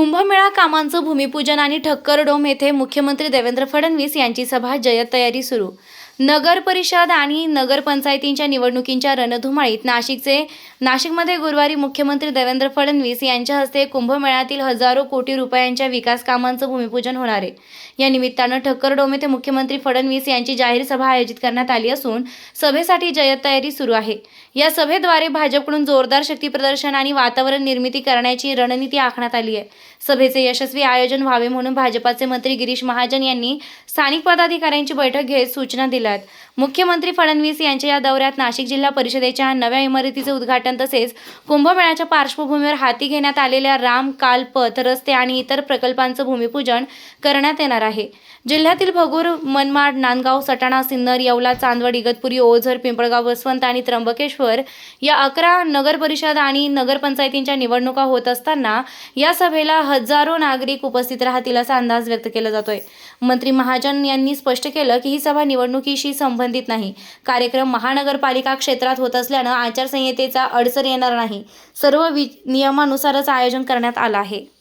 कुंभमेळा कामांचं भूमिपूजन आणि ठक्कर डोम येथे मुख्यमंत्री देवेंद्र फडणवीस यांची सभा जयत तयारी सुरू नगर परिषद आणि नगरपंचायतींच्या निवडणुकींच्या रणधुमाळीत नाशिकचे नाशिकमध्ये गुरुवारी मुख्यमंत्री देवेंद्र फडणवीस यांच्या हस्ते कुंभमेळ्यातील हजारो कोटी रुपयांच्या विकास कामांचं भूमिपूजन होणार आहे. या निमित्तानं ठक्कर डोम येथे मुख्यमंत्री फडणवीस यांची जाहीर सभा आयोजित करण्यात आली असून सभेसाठी जय्यत तयारी सुरू आहे. या सभेद्वारे भाजपकडून जोरदार शक्तीप्रदर्शन आणि वातावरण निर्मिती करण्याची रणनीती आखण्यात आली आहे. सभेचे यशस्वी आयोजन व्हावे म्हणून भाजपाचे मंत्री गिरीश महाजन यांनी स्थानिक पदाधिकाऱ्यांची बैठक घेत सूचना दिल्या. दिल्यात मुख्यमंत्री फडणवीस यांच्या या दौऱ्यात नाशिक जिल्हा परिषदेच्या नव्या इमारतीचे उद्घाटन तसेच कुंभमेळ्याच्या पार्श्वभूमीवर हाती घेण्यात आलेल्या राम काल पथ रस्ते आणि इतर प्रकल्पांचं भूमिपूजन करण्यात येणार आहे. जिल्ह्यातील भगूर मनमाड नांदगाव सटाणा सिन्नर येवला चांदवड इगतपुरी ओझर पिंपळगाव वसवंत आणि त्र्यंबकेश्वर या अकरा नगर परिषद आणि नगरपंचायतींच्या निवडणुका होत असताना या सभेला हजारो नागरिक उपस्थित राहतील असा अंदाज व्यक्त केला जातोय. मंत्री महाजन यांनी स्पष्ट केलं की ही सभा निवडणुकी निवडणुकीशी संबंधित नाही. कार्यक्रम महानगरपालिका क्षेत्रात होत असल्यानं आचारसंहितेचा अडसर येणार नाही. सर्व वि नियमानुसारच आयोजन करण्यात आलं आहे.